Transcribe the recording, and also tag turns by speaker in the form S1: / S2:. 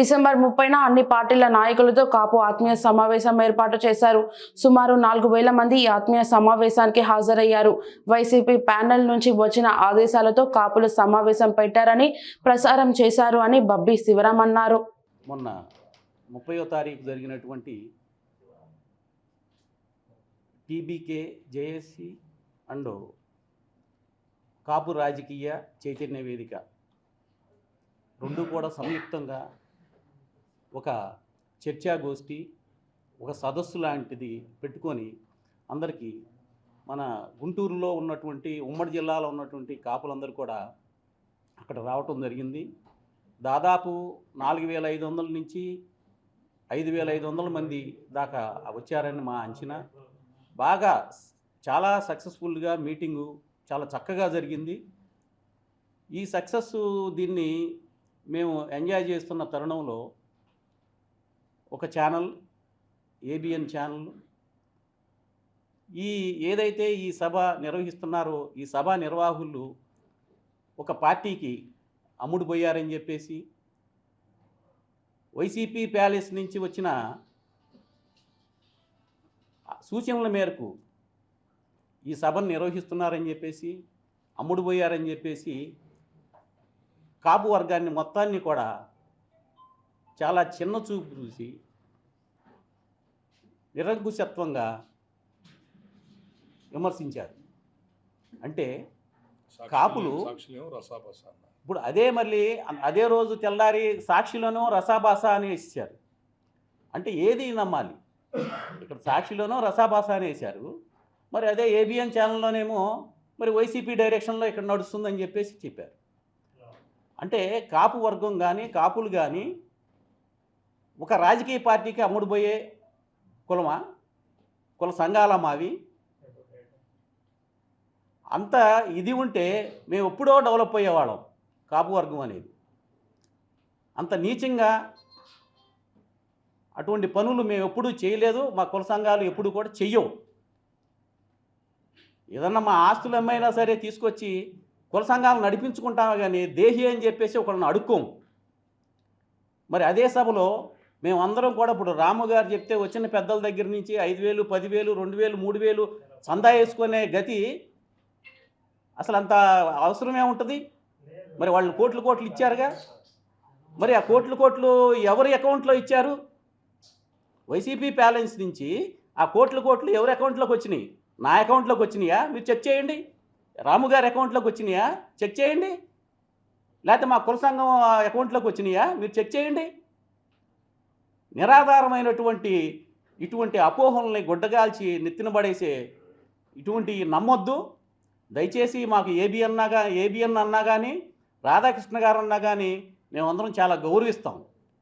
S1: December ముప్పైన అన్ని పార్టీల నాయకులతో కాపు ఆత్మీయ సమావేశం ఏర్పాటు చేశారు. సుమారు నాలుగు వేల మంది ఈ ఆత్మీయ సమావేశానికి హాజరయ్యారు. వైసీపీ ప్యానెల్ నుంచి వచ్చిన ఆదేశాలతో కాపులు సమావేశం పెట్టారని ప్రసారం చేశారు అని బబ్బీ శివరాం అన్నారు.
S2: మొన్న ముప్పయో తారీఖు జరిగినటువంటి టీబీకే జేఏసీ అండ్ కాపు రాజకీయ చైతన్య వేదిక రెండు కూడా సంయుక్తంగా ఒక చర్చాగోష్ఠి ఒక సదస్సు లాంటిది పెట్టుకొని అందరికీ మన గుంటూరులో ఉన్నటువంటి ఉమ్మడి జిల్లాలో ఉన్నటువంటి కాపులందరూ కూడా అక్కడ రావటం జరిగింది. దాదాపు నాలుగు వేల ఐదు వందల నుంచి ఐదు వేల ఐదు వందల మంది దాకా వచ్చారని మా అంచనా. బాగా చాలా సక్సెస్ఫుల్గా మీటింగు చాలా చక్కగా జరిగింది. ఈ సక్సెస్ దీన్ని మేము ఎంజాయ్ చేస్తున్న తరుణంలో ఒక ఛానల్ ఏబిఎన్ ఛానల్. ఈ ఏదైతే ఈ సభ నిర్వహిస్తున్నారో ఈ సభ నిర్వాహకులు ఒక పార్టీకి అమ్ముడుపోయారని చెప్పేసి వైసీపీ ప్యాలెస్ నుంచి వచ్చిన సూచనల మేరకు ఈ సభను నిర్వహిస్తున్నారని చెప్పేసి అమ్ముడుపోయారని చెప్పేసి కాపు వర్గాన్ని మొత్తాన్ని కూడా చాలా చిన్న చూపు చూసి నిరంకుశత్వంగా విమర్శించారు. అంటే కాపులు ఇప్పుడు అదే మళ్ళీ అదే రోజు తెల్లారి సాక్షిలోనో రసాభాస అని వేసారు అంటే ఏది నమ్మాలి? ఇక్కడ సాక్షిలోనో రసాభాస అని వేశారు. మరి అదే ఏబిఎన్ ఛానల్లోనేమో మరి వైసీపీ డైరెక్షన్లో ఇక్కడ నడుస్తుందని చెప్పేసి చెప్పారు. అంటే కాపు వర్గం కానీ కాపులు కానీ ఒక రాజకీయ పార్టీకి అమ్ముడుపోయే కులమా? కుల సంఘాల మావి అంత ఇది ఉంటే మేము ఎప్పుడో డెవలప్ అయ్యేవాళ్ళం. కాపు వర్గం అనేది. అంత నీచంగా అటువంటి పనులు మేము ఎప్పుడూ చేయలేదు. మా కుల సంఘాలు ఎప్పుడు కూడా చెయ్యవు. ఏదన్నా మా ఆస్తులు ఏమైనా సరే తీసుకొచ్చి కుల సంఘాలు నడిపించుకుంటామే కానీ దేహి అని చెప్పేసి ఒకళ్ళని అడుక్కోం మరి అదే సభలో మేమందరం కూడా ఇప్పుడు రాము గారు చెప్తే వచ్చిన పెద్దల దగ్గర నుంచి ఐదు వేలు పదివేలు రెండు వేలు మూడు వేలు చందా వేసుకునే గతి అసలు అంత అవసరమే ఉంటుంది? మరి వాళ్ళు కోట్లు కోట్లు ఇచ్చారుగా? మరి ఆ కోట్లు కోట్లు ఎవరి అకౌంట్లో ఇచ్చారు? వైసీపీ బ్యాలెన్స్ నుంచి ఆ కోట్లు కోట్లు ఎవరి అకౌంట్లోకి వచ్చినాయి? నా అకౌంట్లోకి వచ్చినాయా? మీరు చెక్ చేయండి. రాము గారి అకౌంట్లోకి వచ్చినాయా? చెక్ చేయండి. లేకపోతే మా కుల సంఘం అకౌంట్లోకి వచ్చినాయా? మీరు చెక్ చేయండి. నిరాధారమైనటువంటి ఇటువంటి అపోహల్ని గుడ్డగాల్చి నెత్తిన పడేసే ఇటువంటి నమ్మొద్దు. దయచేసి మాకు ఏబిఎన్ అన్నా ఏబిఎన్ అన్నా కానీ రాధాకృష్ణ గారు అన్నా కానీ మేమందరం చాలా గౌరవిస్తాం.